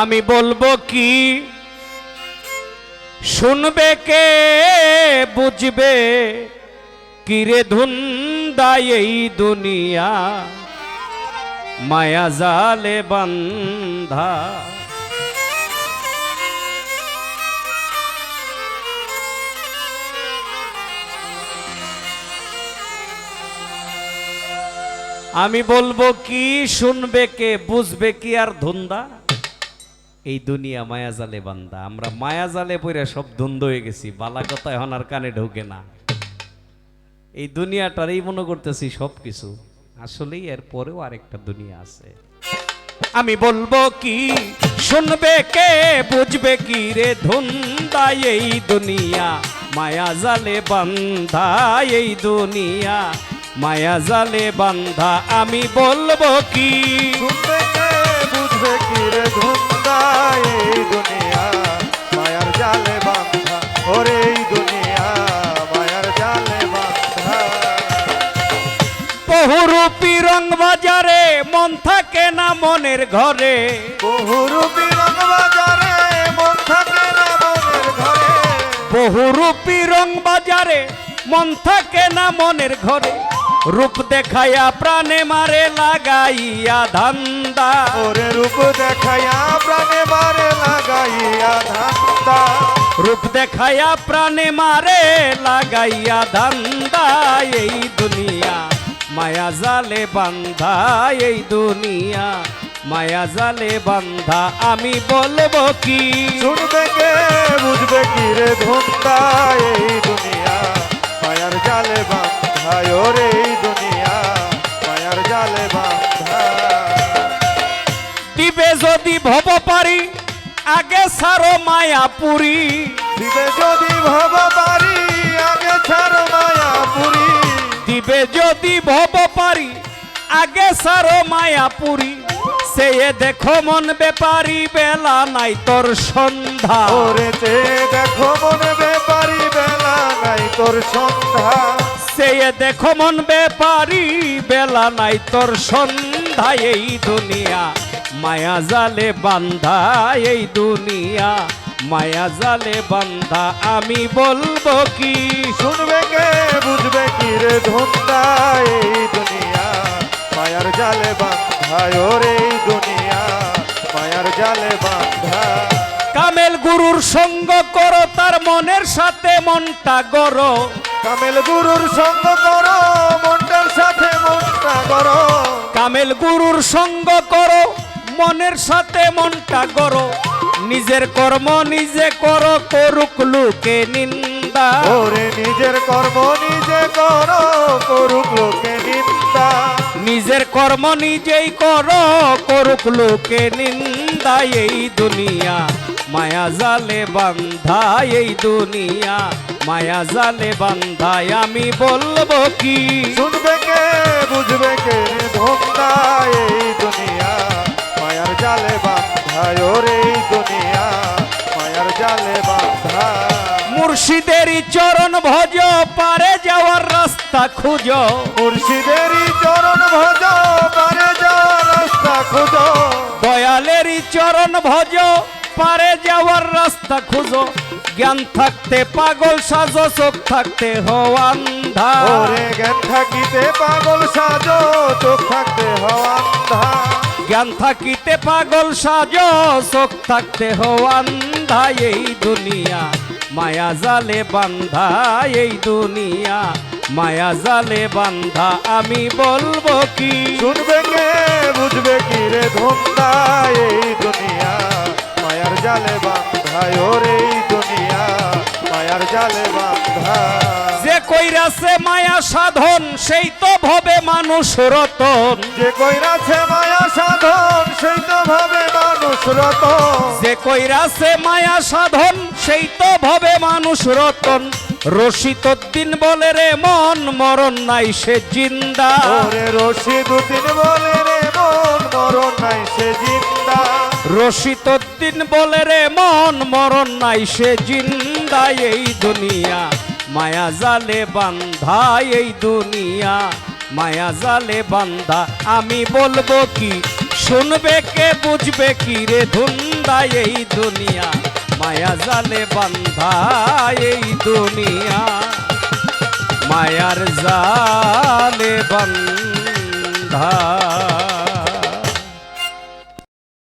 আমি বলব কি? শুনবে কে, বুঝবে? কিরে ধুন্দা এই দুনিয়া? মায়া জালে বান্ধা। আমি বলব কি, শুনবে কে, বুঝবে কি আর ধুন্দা? এই দুনিয়া মায়া জালে বান্দা। আমরা মায়া জালে পড়ে সব ধুন্দ হয়ে গেছি, বালা কথা এখন আর কানে ঢোকে না। এই দুনিয়াটারই মনে করতেছি সব কিছু আসলেই এর পরেও আরেকটা দুনিয়া আছে। আমি বলব কি, শুনবে কে, বুঝবে কি রে ধুন্দা এই দুনিয়া? মায়া জালে বান্ধা এই দুনিয়া। মায়া জালে বান্ধা আমি বলব কে, বুঝবে কি রে ধুন্দা এই দুনিয়া মায়ার জালে বান্ধা ওরে এই দুনিয়া মায়ার জালে বান্ধা বহুরূপী রং বাজারে মন থাকে না মনের ঘরে। বহুরূপী রঙ বাজারে মন থাকে না মনের ঘরে। বহুরূপী রং বাজারে মন থাকে না মনের ঘরে। রূপ দেখায়া প্রাণে মারে লাগাইয়া ধান্দা। ওরে রূপ দেখাইয়া প্রাণে মারে লাগাইয়া ধান্দা। রূপ দেখায়া প্রাণে মারে লাগাইয়া ধান্দা এই দুনিয়া মায়া জালে বান্ধা এই দুনিয়া মায়া জালে বান্ধা। আমি বলব কি? শুনবে কে বুঝবে কি রে ধুন্দা এই দুনিয়া মায়ার জালে বান্ধা। ওরে এই দুনিয়া মায়ার জালে বান্ধা দিবে যদি ভব পারি আগে সারো মায়াপুরী দিবে যদি ভব পারি আগে ছাড়ো মায়াপুরি দিবে যদি ভব পারি আগে সারো মায়াপুরী সে দেখো মন বেপারি বেলা নাই তোর সন্ধ্যা। দেখো মনে নাই তোর সন্ধ্যা। সে দেখো মন বেপারি বেলা নাই তোর সন্ধ্যা এই দুনিয়া। মায়া জালে বান্ধা এই দুনিয়া। মায়া জালে বান্ধা আমি বলব কি? শুনবে কে বুঝবে কি রে ধুন্দা এই দুনিয়া? মায়ার জালে বান্ধা ওরে এই দুনিয়া। মায়ার জালে বান্ধা। কামেল গুরুর সঙ্গ মনের সাথে মনটা গড়ো। কামেল গুরুর সঙ্গ করো মনটার সাথে মনটা করো কামেল গুরুর সঙ্গ করো মনের সাথে মনটা গড়ো। নিজের কর্ম নিজে করো করুক লোকে নিন্দা। ওরে নিজের কর্ম নিজে করো করুক লোকে নিন্দা। নিজের কর্ম নিজেই করো করুক লোকে নিন্দা এই দুনিয়া। মায়া জালে বান্ধা এই দুনিয়া মায়া জালে বান্ধায় আমি বলব কি? শুনবে কে বুঝবে কে রে ধোকা এই দুনিয়া? মায়ার জালে বান্ধা ওরে এই দুনিয়া মায়ার জালে বান্ধা মুর্শিদেরই চরণ ভজ পারে যাওয়ার রাস্তা খুঁজ। মুর্শিদেরই চরণ ভজ পারে যাওয়ার রাস্তা খুঁজ। দয়ালেরই চরণ ভজ পারে যাওয়ার রাস্তা খুঁজো। জ্ঞান থাকতে পাগল সাজো চোখ থাকতে হওয়ান্ধা ওরে জ্ঞান থাকিতে পাগল সাজো চোখ থাকতে হওয়ান্ধা জ্ঞান থাকিতে পাগল সাজো চোখ থাকতে হওয়ান্ধা এই দুনিয়া মায়া জালে বান্ধা এই দুনিয়া মায়া জালে বান্ধা। আমি বলব কি? শুনবে কে বুঝবে কি রে ধন্দা এই জালে বান্ধা ওরে দুনিয়া মায়ার জালে বান্ধা যে কইরাছে মায়া সাধন সেই তো ভবে মানুষ রতন। যে কইরাছে মায়া সাধন সেই তো ভাবে মানুষ রতন। যে কইরাছে মায়া সাধন সেই তো ভবে মানুষ রতন। রশিদ দিন বলে রে মন মরণ নাই সে জিন্দা। ওরে রশি দুদিন বলে রে মন মরণ নাই সে জিন্দা। রশিদুদ্দিন বলে রে, মন মরণ নাই, সে জিন্দা এই দুনিয়া। মায়া জালে বান্ধা এই দুনিয়া, মায়া জালে বান্ধা। আমি বলব কি, শুনবে কে, বুঝবে কি রে ধুন্দা এই দুনিয়া, মায়া জালে বান্ধা এই দুনিয়া। মায়ার জালে বান্ধা